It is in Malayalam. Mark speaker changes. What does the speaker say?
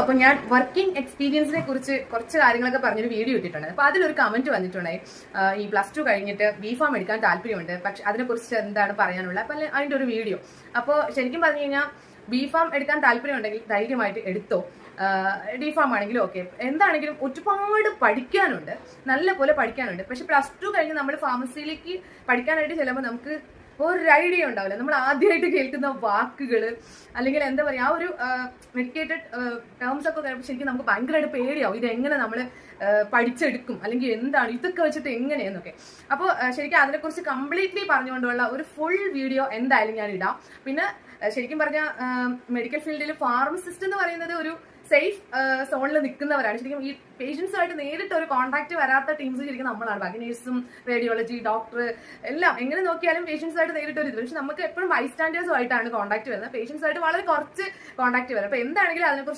Speaker 1: അപ്പൊ ഞാൻ വർക്കിംഗ് എക്സ്പീരിയൻസിനെ കുറിച്ച് കുറച്ച് കാര്യങ്ങളൊക്കെ പറഞ്ഞൊരു വീഡിയോ ഇട്ടിട്ടുണ്ട്. അപ്പൊ അതിലൊരു കമന്റ് വന്നിട്ടുണ്ടായി ഈ പ്ലസ് ടു കഴിഞ്ഞിട്ട് ബി ഫാം എടുക്കാൻ താല്പര്യമുണ്ട്. പക്ഷെ അതിനെക്കുറിച്ച് എന്താണ് പറയാനുള്ളത്? അപ്പൊ അതിന്റെ ഒരു വീഡിയോ അപ്പോൾ ശരിക്കും പറഞ്ഞു കഴിഞ്ഞാൽ ബി ഫാം എടുക്കാൻ താല്പര്യമുണ്ടെങ്കിൽ ധൈര്യമായിട്ട് എടുത്തോ. ഡി ഫാം ആണെങ്കിലും ഓക്കെ എന്താണെങ്കിലും ഒരുപാട് പഠിക്കാനുണ്ട്. നല്ല പോലെ പഠിക്കാനുണ്ട്. പക്ഷെ പ്ലസ് ടു കഴിഞ്ഞ് നമ്മൾ ഫാർമസിയിലേക്ക് പഠിക്കാനായിട്ട് ചെല്ലുമ്പോൾ നമുക്ക് ഒരു ഐഡിയ ഉണ്ടാവില്ല. നമ്മൾ ആദ്യമായിട്ട് കേൾക്കുന്ന വാക്കുകൾ അല്ലെങ്കിൽ എന്താ പറയുക ആ ഒരു മെഡിക്കേറ്റഡ് ടേംസ് ഒക്കെ ശരിക്കും നമുക്ക് ഭയങ്കരമായിട്ട് പേടിയാവും. ഇത് എങ്ങനെ നമ്മൾ പഠിച്ചെടുക്കും? അല്ലെങ്കിൽ എന്താണ്? ഇതൊക്കെ വെച്ചിട്ട് എങ്ങനെയെന്നൊക്കെ. അപ്പോൾ ശരിക്കും അതിനെക്കുറിച്ച് കംപ്ലീറ്റ്ലി പറഞ്ഞുകൊണ്ടുള്ള ഒരു ഫുൾ വീഡിയോ എന്തായാലും ഞാൻ ഇടാം. പിന്നെ ശരിക്കും പറഞ്ഞാൽ മെഡിക്കൽ ഫീൽഡിൽ ഫാർമസിസ്റ്റ് എന്ന് പറയുന്നത് ഒരു സേഫ് സോണിൽ നിൽക്കുന്നവരാണ്. ശരിക്കും ഈ പേഷ്യൻസുമായിട്ട് നേരിട്ട് ഒരു കോൺടാക്ട് വരാത്ത ടീംസ് ശരിക്കും നമ്മളാണ്. ബാക്കി നേഴ്സും റേഡിയോളജി ഡോക്ടർ എല്ലാം. എങ്ങനെ നോക്കിയാലും പേഷ്യൻസുമായിട്ട് നേരിട്ട് ഒരു ഇത് പക്ഷെ നമുക്ക് എപ്പോഴും ബൈസ്റ്റാൻഡേഴ്സുമായിട്ടാണ് കോൺടാക്ട് വരുന്നത്. പേഷ്യൻസുമായിട്ട് വളരെ കുറച്ച് കോൺടാക്ട് വരും. അപ്പോൾ എന്താണെങ്കിലും അതിനെക്കുറിച്ച്